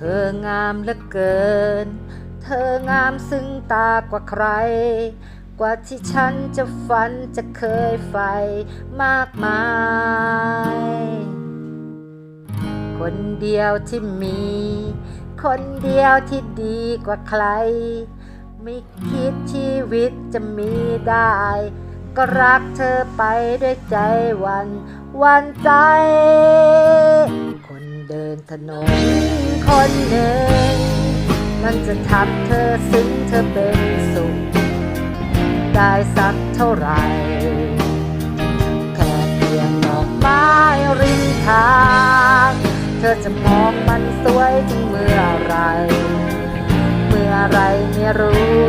เธองามเหลือเกิน เธองามซึ่งตากว่าใคร กว่าที่ฉันจะฝันจะเคยใฝ่มากมาย คนเดียวที่มี คนเดียวที่ดีกว่าใคร ไม่คิดชีวิตจะมีได้ ก็รักเธอไปด้วยใจวัน วันใจ เดินถนนคนหนึ่งมันจะทำเธอซึ้งเธอเป็นสุข ได้สักเท่าไหร่ แค่เพียงดอกไม้ริมทาง เธอจะมองมันสวยถึงเมื่อไร เมื่อไรไม่รู้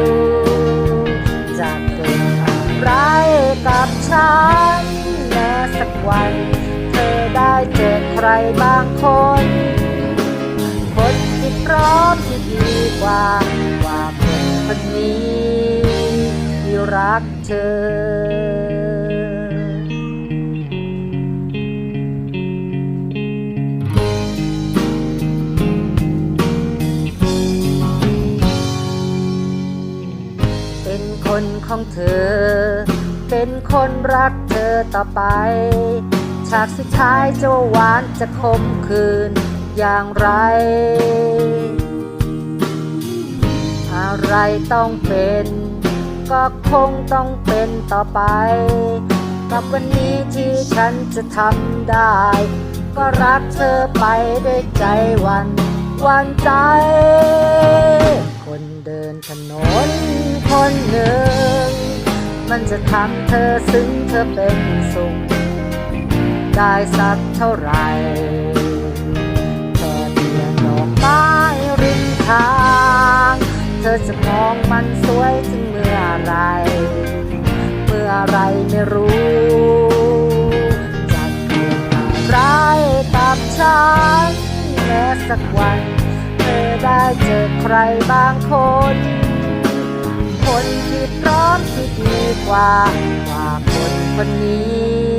จะเกิดอะไรกับฉันแม้สักวัน ใครบางคน คนที่พร้อมที่ดีกว่า กว่าคนคนนี้ที่รักเธอเป็นคนของเธอ เป็นคนรักเธอต่อไป ฉากสุดท้ายจะหวานจะคมคืนอย่างไร อะไรต้องเป็น ก็คงต้องเป็นต่อไป กับวันนี้ที่ฉันจะทำได้ ก็รักเธอไปด้วยใจวันวันใจ คนเดินถนนคนหนึ่ง มันจะทำเธอซึ้งเธอเป็นสุข ได้สักเท่าไหร่แค่เพียงดอกไม้ริมทาง เธอจะมองมันสวยถึงเมื่อไร เมื่อไรไม่รู้จะเกิดอะไรกับฉันแม้สักวันเธอได้เจอใครบางคนคนที่พร้อมที่ดีกว่า กว่าคนคนนี้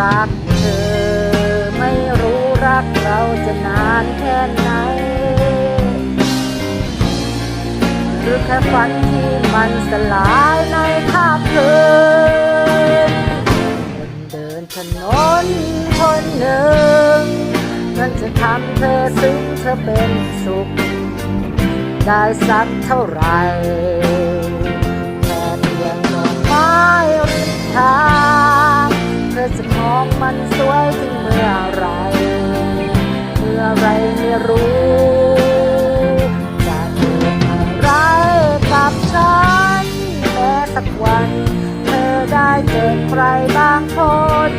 รักเธอ ไม่รู้รักเราจะนานแค่ไหน หรือแค่ฝันที่มันสลายในคาบคืนคนเดินถนนคนหนึ่ง มันจะทำเธอซึ้งเธอเป็นสุข ได้สักเท่าไหร่ บางคน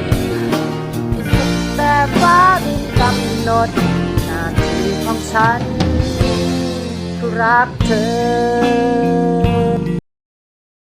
แต่ฟ้าดินกำหนดหน้าที่ของฉันรักเธอ